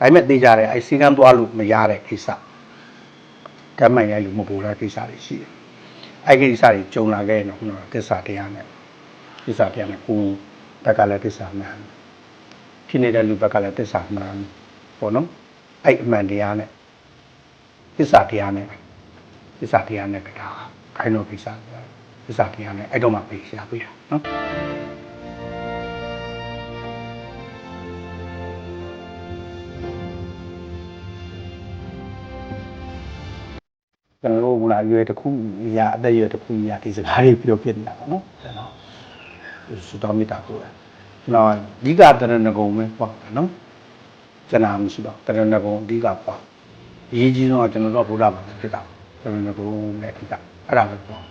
ဒါပေမဲ့သိကြတယ်အဲစီကံသွားလို့မရတဲ့ကိစ္စတမ်းမှန်ရဲ့လူမပူတဲ့ကိစ္စတွေရှိတယ်အဲကိစ္စတွေကြုံလာခဲ့ရင်တော့ခုနကသစ္စာတရားနဲ့သစ္စာတရားနဲ့ကိုယ်ဘက်ကလည်းသစ္စာမှန်ဖြစ်နေတဲ့လူဘက်ကလည်းသစ္စာမှန်ပေါ့နော်အဲ့အမှန်တရားနဲ့သစ္စာတရားနဲ့သစ္စာတရားနဲ့ကတာခိုင်းတော့ကိစ္စသစ္စာတရားနဲ့အဲ့တော့မှပြေးရှာပေးတာနော် ကျွန်တော်တို့ကလာရွယ်တစ်ခုရအသက်ရွယ်တစ်ခုရဒီစကားတွေပြောဖြစ်နေတာပေါ့နော်ကျွန်တော်စူတော်မိတာကိုပဲကျွန်တော်အဓိကတရဏဂုံပဲပေါ့နော်ကျွန်တော်မရှိတော့တရဏဂုံအဓိကပေါ့အရေးကြီးဆုံးကကျွန်တော်တို့ဗုဒ္ဓဘာသာဖြစ်တာတရဏဂုံနဲ့အဓိကအဲ့ဒါပဲပေါ့